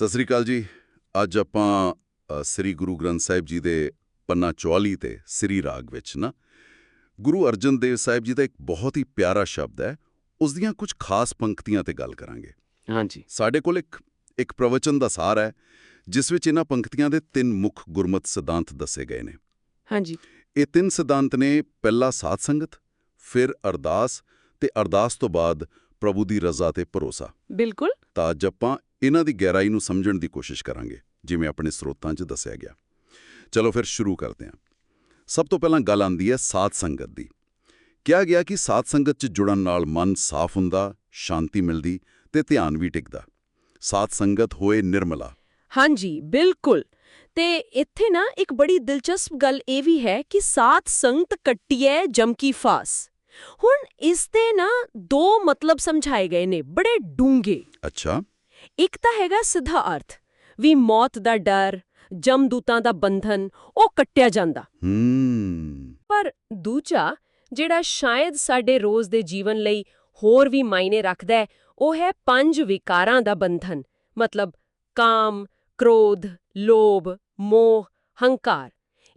ਸਤਿ ਸ੍ਰੀ ਅਕਾਲ ਜੀ। ਅੱਜ ਆਪਾਂ ਸ੍ਰੀ ਗੁਰੂ ਗ੍ਰੰਥ ਸਾਹਿਬ ਜੀ ਦੇ ਪੰਨਾ 44 ਤੇ ਸ੍ਰੀ ਰਾਗ ਵਿੱਚ ਨਾ ਗੁਰੂ ਅਰਜਨ ਦੇਵ ਸਾਹਿਬ ਜੀ ਦਾ ਇੱਕ ਬਹੁਤ ਹੀ ਪਿਆਰਾ ਸ਼ਬਦ ਹੈ। ਉਸ ਦੀਆਂ ਕੁਝ ਖਾਸ ਪੰਕਤੀਆਂ ਤੇ ਗੱਲ ਕਰਾਂਗੇ। ਹਾਂਜੀ। ਸਾਡੇ ਕੋਲ ਇੱਕ ਇੱਕ ਪ੍ਰਵਚਨ ਦਾ ਸਾਰ ਹੈ ਜਿਸ ਵਿੱਚ ਇਹਨਾਂ ਪੰਕਤੀਆਂ ਦੇ ਤਿੰਨ ਮੁੱਖ ਗੁਰਮਤ ਸਿਧਾਂਤ ਦੱਸੇ ਗਏ ਨੇ। ਹਾਂਜੀ। ਇਹ ਤਿੰਨ ਸਿਧਾਂਤ ਨੇ ਪਹਿਲਾ ਸਾਧ ਸੰਗਤ ਫਿਰ ਅਰਦਾਸ ਤੇ ਅਰਦਾਸ ਤੋਂ ਬਾਅਦ ਪ੍ਰਭੂ ਦੀ ਰਜ਼ਾ ਤੇ ਭਰੋਸਾ। ਬਿਲਕੁਲ। ਤਾਂ ਅੱਜ ਆਪਾਂ ਇਹਨਾਂ ਦੀ ਗਹਿਰਾਈ ਨੂੰ ਸਮਝਣ ਦੀ ਕੋਸ਼ਿਸ਼ ਕਰਾਂਗੇ ਜਿਵੇਂ ਆਪਣੇ ਸਰੋਤਾਂ 'ਚ ਦੱਸਿਆ ਗਿਆ। ਚਲੋ ਫਿਰ ਸ਼ੁਰੂ ਕਰਦੇ ਹਾਂ। ਸਭ ਤੋਂ ਪਹਿਲਾਂ ਗੱਲ ਆਂਦੀ ਹੈ ਸਾਧ ਸੰਗਤ ਦੀ। ਕਿਹਾ ਗਿਆ ਕਿ ਸਾਧ ਸੰਗਤ 'ਚ ਜੁੜਨ ਨਾਲ ਮਨ ਸਾਫ਼ ਹੁੰਦਾ ਸ਼ਾਂਤੀ ਮਿਲਦੀ ਤੇ ਧਿਆਨ ਵੀ ਟਿਕਦਾ। ਸਾਧ ਸੰਗਤ ਹੋਏ ਨਿਰਮਲਾ। ਹਾਂਜੀ ਬਿਲਕੁਲ। ਤੇ ਇੱਥੇ ਨਾ ਇੱਕ ਬੜੀ ਦਿਲਚਸਪ ਗੱਲ ਇਹ ਵੀ ਹੈ ਕਿ ਸਾਤ ਸੰਗਤ ਕੱਟੀਐ ਜਮ ਕੀ ਫਾਸ। ਹੁਣ ਇਸ ਦੇ ਨਾ ਦੋ ਮਤਲਬ ਸਮਝਾਏ ਗਏ ਨੇ ਬੜੇ ਡੂੰਘੇ। ਅੱਛਾ। ਇੱਕ ਤਾਂ ਹੈਗਾ ਸਿੱਧਾ ਅਰਥ ਵੀ ਮੌਤ ਦਾ ਡਰ ਜਮਦੂਤਾਂ ਦਾ ਬੰਧਨ ਉਹ ਕੱਟਿਆ ਜਾਂਦਾ। ਪਰ ਦੂਜਾ ਜਿਹੜਾ ਸ਼ਾਇਦ ਸਾਡੇ ਰੋਜ਼ ਦੇ ਜੀਵਨ ਲਈ ਹੋਰ ਵੀ ਮਾਇਨੇ ਰੱਖਦਾ ਹੈ ਉਹ ਹੈ ਪੰਜ ਵਿਕਾਰਾਂ ਦਾ ਬੰਧਨ ਮਤਲਬ ਕਾਮ ਕ੍ਰੋਧ ਲੋਭ ਮੋਹ ਹੰਕਾਰ।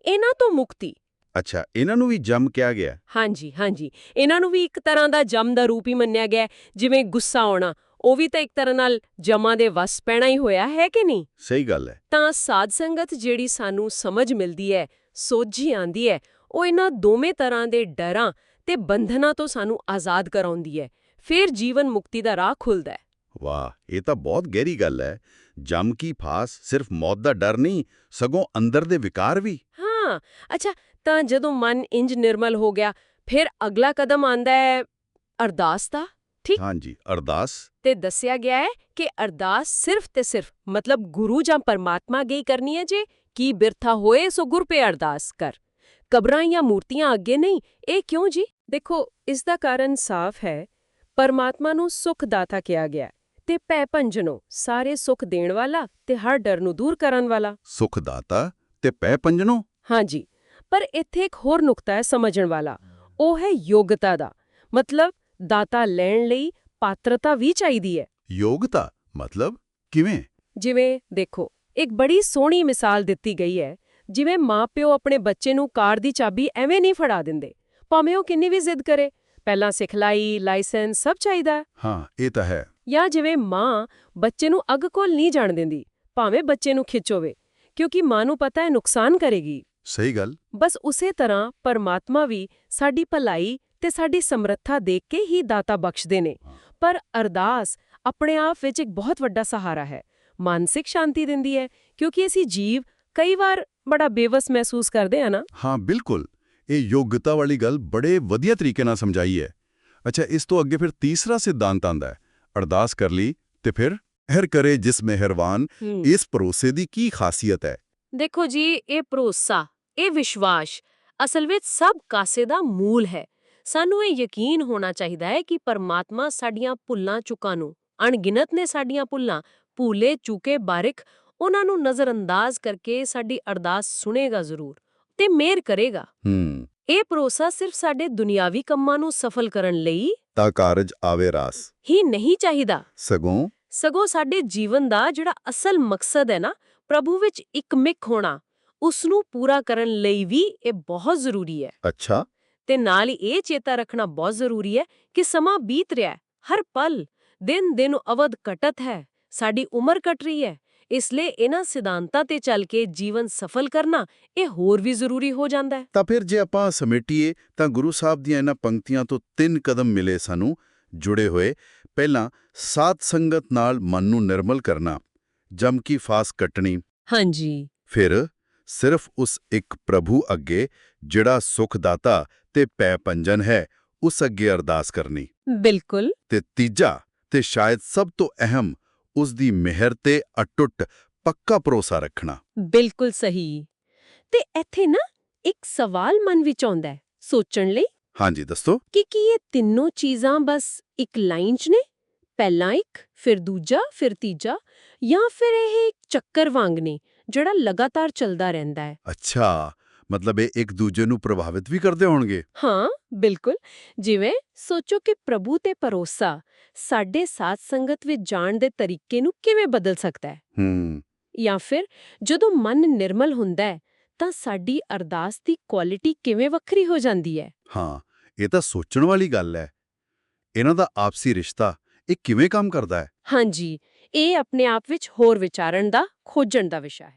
ਇਹਨਾਂ ਤੋਂ ਮੁਕਤੀ। ਅੱਛਾ ਇਹਨਾਂ ਨੂੰ ਵੀ ਜਮ ਕਿਹਾ ਗਿਆ। ਹਾਂਜੀ ਹਾਂਜੀ। ਇਹਨਾਂ ਨੂੰ ਵੀ ਇੱਕ ਤਰ੍ਹਾਂ ਦਾ ਜਮ ਦਾ ਰੂਪ ਹੀ ਮੰਨਿਆ ਗਿਆ। ਜਿਵੇਂ ਗੁੱਸਾ ਆਉਣਾ ਉਹ ਵੀ ਤਾਂ ਇੱਕ ਤਰ੍ਹਾਂ ਨਾਲ ਜਮਾਂ ਦੇ ਵਸ ਪੈਣਾ ਹੀ ਹੋਇਆ ਹੈ ਕਿ ਨਹੀਂ? ਸਹੀ ਗੱਲ ਹੈ। ਤਾਂ ਸਾਧ ਸੰਗਤ ਜਿਹੜੀ ਸਾਨੂੰ ਸਮਝ ਮਿਲਦੀ ਹੈ ਸੋਝੀ ਆਂਦੀ ਹੈ ਉਹ ਇਹਨਾਂ ਦੋਵੇਂ ਤਰ੍ਹਾਂ ਦੇ ਡਰਾਂ ਤੇ ਬੰਧਨਾਂ ਤੋਂ ਸਾਨੂੰ ਆਜ਼ਾਦ ਕਰਾਉਂਦੀ ਹੈ ਫਿਰ ਜੀਵਨ ਮੁਕਤੀ ਦਾ ਰਾਹ ਖੁੱਲਦਾ ਹੈ। ਵਾਹ ਇਹ ਤਾਂ ਬਹੁਤ ਗਹਿਰੀ ਗੱਲ ਹੈ। ਜਮ ਕੀ ਫਾਸ ਸਿਰਫ ਮੌਤ ਦਾ ਡਰ ਨਹੀਂ ਸਗੋਂ ਅੰਦਰ ਦੇ ਵਿਕਾਰ ਵੀ। ਹਾਂ ਅੱਛਾ ਤਾਂ ਜਦੋਂ ਮਨ ਇੰਜ ਨਿਰਮਲ ਹੋ ਗਿਆ ਫਿਰ ਅਗਲਾ ਕਦਮ ਆਂਦਾ ਹੈ ਅਰਦਾਸ ਦਾ? ਹਾਂਜੀ ਅਰਦਾਸ। ਤੇ ਦੱਸਿਆ ਗਿਆ ਹੈ ਕਿ ਅਰਦਾਸ ਸਿਰਫ ਤੇ ਸਿਰਫ ਮਤਲਬ ਗੁਰੂ ਜਾਂ ਪਰਮਾਤਮਾ ਅੱਗੇ ਕਰਨੀ ਹੈ ਜੇ ਕੀ ਬਿਰਥਾ ਹੋਏ ਸੋ ਗੁਰ ਪੇ ਅਰਦਾਸ ਕਰ। ਕਬਰਾਂ ਜਾਂ ਮੂਰਤੀਆਂ ਅੱਗੇ ਨਹੀਂ ਇਹ ਕਿਉਂ ਜੀ? ਦੇਖੋ ਇਸ ਦਾ ਕਾਰਨ ਸਾਫ਼ ਹੈ ਪਰਮਾਤਮਾ ਨੂੰ ਸੁਖ ਦਾਤਾ ਕਿਹਾ ਗਿਆ ਤੇ ਪੈ ਭੰਜਨੋ ਸਾਰੇ ਸੁਖ ਦੇਣ ਵਾਲਾ ਤੇ ਹਰ ਡਰ ਨੂੰ ਦੂਰ ਕਰਨ ਵਾਲਾ। ਸੁਖ ਦਾਤਾ ਤੇ ਪੈ ਪੰਜਨੋ ਹਾਂਜੀ ਪਰ ਇੱਥੇ ਇੱਕ ਹੋਰ ਨੁਕਤਾ ਹੈ ਸਮਝਣ ਵਾਲਾ ਉਹ ਹੈ ਯੋਗਤਾ ਦਾ ਮਤਲਬ ਦਾਤਾ ਲੈਣ ਲਈ ਪਾਤਰਤਾ ਵੀ ਚਾਹੀਦੀ ਹੈ। ਯੋਗਤਾ ਮਤਲਬ ਕਿਵੇਂ? ਜਿਵੇਂ ਦੇਖੋ ਇੱਕ ਬੜੀ ਸੋਹਣੀ ਮਿਸਾਲ ਦਿੱਤੀ ਗਈ ਹੈ ਜਿਵੇਂ ਮਾਪਿਓ ਆਪਣੇ ਬੱਚੇ ਨੂੰ ਕਾਰ ਦੀ ਚਾਬੀ ਐਵੇਂ ਨਹੀਂ ਫੜਾ ਦਿੰਦੇ। ਭਾਵੇਂ ਉਹ ਕਿੰਨੀ ਵੀ ਜ਼ਿੱਦ ਕਰੇ ਪਹਿਲਾਂ ਸਿਖਲਾਈ ਲਾਇਸੈਂਸ ਸਭ ਚਾਹੀਦਾ ਹੈ। ਇਹ ਤਾਂ ਹੈ। ਜਾਂ ਜਿਵੇਂ ਮਾਂ ਬੱਚੇ ਨੂੰ ਅੱਗ ਕੋਲ ਨਹੀਂ ਜਾਣ ਦਿੰਦੀ ਭਾਵੇਂ ਬੱਚੇ ਨੂੰ ਖਿੱਚੋਵੇ ਕਿਉਂਕਿ ਮਾਂ ਨੂੰ ਪਤਾ ਹੈ ਨੁਕਸਾਨ ਕਰੇਗੀ। ਸਹੀ ਗੱਲ। ਬਸ ਉਸੇ ਤਰ੍ਹਾਂ ਪਰਮਾਤਮਾ ਵੀ ਸਾਡੀ ਭਲਾਈ ਤੇ ਸਾਡੀ ਸਮਰੱਥਾ ਦੇਖ ਕੇ ਹੀ ਦਾਤਾ ਬਖਸ਼ਦੇ ਨੇ। ਪਰ ਅਰਦਾਸ ਆਪਣੇ ਆਪ ਵਿੱਚ ਇੱਕ ਬਹੁਤ ਵੱਡਾ ਸਹਾਰਾ ਹੈ। ਮਾਨਸਿਕ ਸ਼ਾਂਤੀ ਦਿੰਦੀ ਹੈ ਕਿਉਂਕਿ ਅਸੀਂ ਜੀਵ ਕਈ ਵਾਰ ਬੜਾ ਬੇਵਸ ਮਹਿਸੂਸ ਕਰਦੇ ਆ ਨਾ। ਹਾਂ ਬਿਲਕੁਲ। ਇਹ ਯੋਗਤਾ ਵਾਲੀ ਗੱਲ ਬੜੇ ਵਧੀਆ ਤਰੀਕੇ ਨਾਲ ਸਮਝਾਈ ਹੈ। ਅੱਛਾ ਇਸ ਤੋਂ ਅੱਗੇ ਫਿਰ ਤੀਸਰਾ ਸਿਧਾਂਤ ਆਂਦਾ ਹੈ। ਅਰਦਾਸ ਕਰ ਲਈ ਤੇ ਫਿਰ ਹਰ ਕਰੇ ਜਿਸ ਮਿਹਰਬਾਨ ਇਸ ਭਰੋਸੇ ਦੀ ਕੀ ਖਾਸੀਅਤ ਹੈ। ਦੇਖੋ ਜੀ ਇਹ ਭਰੋਸਾ ਇਹ ਵਿਸ਼ਵਾਸ ਅਸਲ ਵਿੱਚ ਸਭ ਕਾਸੇ ਦਾ ਮੂਲ ਹੈ। ਸਾਨੂੰ ਇਹ ਯਕੀਨ ਹੋਣਾ ਚਾਹੀਦਾ ਹੈ ਕਿ ਪਰਮਾਤਮਾ ਸਾਡੀਆਂ ਭੁੱਲਾਂ ਚੁੱਕਾਂ ਨੂੰ ਅਣਗਿਣਤ ਨੇ ਸਾਡੀਆਂ ਭੁੱਲਾਂ ਭੂਲੇ ਚੁੱਕੇ ਬਾਰਿਕ ਉਹਨਾਂ ਨੂੰ ਨਜ਼ਰਅੰਦਾਜ਼ ਕਰਕੇ ਸਾਡੀ ਅਰਦਾਸ ਸੁਣੇਗਾ ਜ਼ਰੂਰ ਤੇ ਮਿਹਰ ਕਰੇਗਾ। ਹੂੰ। ਇਹ ਭਰੋਸਾ ਸਿਰਫ ਸਾਡੇ ਦੁਨਿਆਵੀ ਕੰਮਾਂ ਨੂੰ ਸਫਲ ਕਰਨ ਲਈ ਤਾਂ ਕਾਰਜ ਆਵੇ ਰਾਸ। ਹੀ ਨਹੀਂ ਚਾਹੀਦਾ। ਸਗੋਂ ਸਗੋਂ ਸਾਡੇ ਜੀਵਨ ਦਾ ਜਿਹੜਾ ਅਸਲ ਮਕਸਦ ਹੈ ਨਾ ਪ੍ਰਭੂ ਵਿੱਚ ਇੱਕਮਿਕ ਹੋਣਾ ਉਸ ਨੂੰ ਪੂਰਾ ਕਰਨ ਲਈ ਵੀ ਇਹ ਬਹੁਤ ਜ਼ਰੂਰੀ ਹੈ। ਅੱਛਾ। ਤੇ ਨਾਲ ਹੀ ਇਹ ਚੇਤਾ ਰੱਖਣਾ ਬਹੁਤ ਜ਼ਰੂਰੀ ਹੈ ਕਿ ਸਮਾਂ ਬੀਤ ਰਿਹਾ ਹੈ ਹਰ ਪਲ ਦਿਨ ਦਿਨ ਅਵਧ ਘਟਤ ਹੈ ਸਾਡੀ ਉਮਰ ਘਟ ਰਹੀ ਹੈ ਇਸ ਲਈ ਇਹਨਾਂ ਸਿਧਾਂਤਾਂ ਤੇ ਚੱਲ ਕੇ ਜੀਵਨ ਸਫਲ ਕਰਨਾ ਇਹ ਹੋਰ ਵੀ ਜ਼ਰੂਰੀ ਹੋ ਜਾਂਦਾ ਹੈ। ਤਾਂ ਫਿਰ ਜੇ ਆਪਾਂ ਸਮੇਟੀਏ ਤਾਂ ਗੁਰੂ ਸਾਹਿਬ ਦੀਆਂ ਇਹਨਾਂ ਪੰਕਤੀਆਂ ਤੋਂ ਤਿੰਨ ਕਦਮ ਮਿਲੇ ਸਾਨੂੰ ਜੁੜੇ ਹੋਏ। ਪਹਿਲਾਂ ਸਾਧ ਸੰਗਤ ਨਾਲ ਮਨ ਨੂੰ ਨਿਰਮਲ ਕਰਨਾ ਜਮ ਕੀ ਫਾਸ ਕੱਟਣੀ। ਹਾਂਜੀ। ਫਿਰ ਸਿਰਫ ਉਸ ਇੱਕ ਪ੍ਰਭੂ ਅੱਗੇ ਜਿਹੜਾ ਸੁਖ ਦਾਤਾ ਤੇ ਪੈ ਪੰਜਨ ਹੈ ਉਸ ਅੱਗੇ ਅਰਦਾਸ ਕਰਨੀ। ਬਿਲਕੁਲ। ਤੇ ਤੀਜਾ ਤੇ ਸ਼ਾਇਦ ਸਭ ਤੋਂ ਅਹਿਮ ਉਸ ਦੀ ਮਿਹਰ ਤੇ ਅਟੁੱਟ ਪੱਕਾ ਭਰੋਸਾ ਰੱਖਣਾ। ਬਿਲਕੁਲ ਸਹੀ। ਤੇ ਇੱਥੇ ਨਾ ਇੱਕ ਸਵਾਲ ਮਨ ਵਿੱਚ ਆਉਂਦਾ ਹੈ ਸੋਚਣ ਲਈ। ਹਾਂਜੀ ਦੱਸੋ। ਕਿ ਕੀ ਇਹ ਤਿੰਨੋਂ ਚੀਜ਼ਾਂ ਬਸ ਇੱਕ ਲਾਈਨ 'ਚ ਨੇ? ਪਹਿਲਾਂ ਇੱਕ ਫਿਰ ਦੂਜਾ ਫਿਰ ਤੀਜਾ ਜਾਂ ਫਿਰ ਇਹ ਇੱਕ ਚੱਕਰ ਵਾਂਗ ਨੇ? ਜਿਹੜਾ ਲਗਾਤਾਰ ਚੱਲਦਾ ਰਹਿੰਦਾ ਹੈ। ਅੱਛਾ ਮਤਲਬ ਇਹ ਇੱਕ ਦੂਜੇ ਨੂੰ ਪ੍ਰਭਾਵਿਤ ਵੀ ਕਰਦੇ ਹੋਣਗੇ? ਹਾਂ ਬਿਲਕੁਲ। ਜਿਵੇਂ ਸੋਚੋ ਕਿ ਪ੍ਰਭੂ ਤੇ ਭਰੋਸਾ ਸਾਡੇ ਸਾਥ ਸੰਗਤ ਵਿੱਚ ਜਾਣ ਦੇ ਤਰੀਕੇ ਨੂੰ ਕਿਵੇਂ ਬਦਲ ਸਕਦਾ ਹੈ। ਹੂੰ। ਜਾਂ ਫਿਰ ਜਦੋਂ ਮਨ ਨਿਰਮਲ ਹੁੰਦਾ ਹੈ ਤਾਂ ਸਾਡੀ ਅਰਦਾਸ ਦੀ ਕੁਆਲਿਟੀ ਕਿਵੇਂ ਵੱਖਰੀ ਹੋ ਜਾਂਦੀ ਹੈ? ਹਾਂ ਇਹ ਤਾਂ ਸੋਚਣ ਵਾਲੀ ਗੱਲ ਹੈ। ਇਹਨਾਂ ਦਾ ਆਪਸੀ ਰਿਸ਼ਤਾ ਇਹ ਕਿਵੇਂ ਕੰਮ ਕਰਦਾ ਹੈ? ਹਾਂਜੀ। ਇਹ ਆਪਣੇ ਆਪ ਵਿੱਚ ਹੋਰ ਵਿਚਾਰਨ ਦਾ ਖੋਜਣ ਦਾ ਵਿਸ਼ਾ ਹੈ।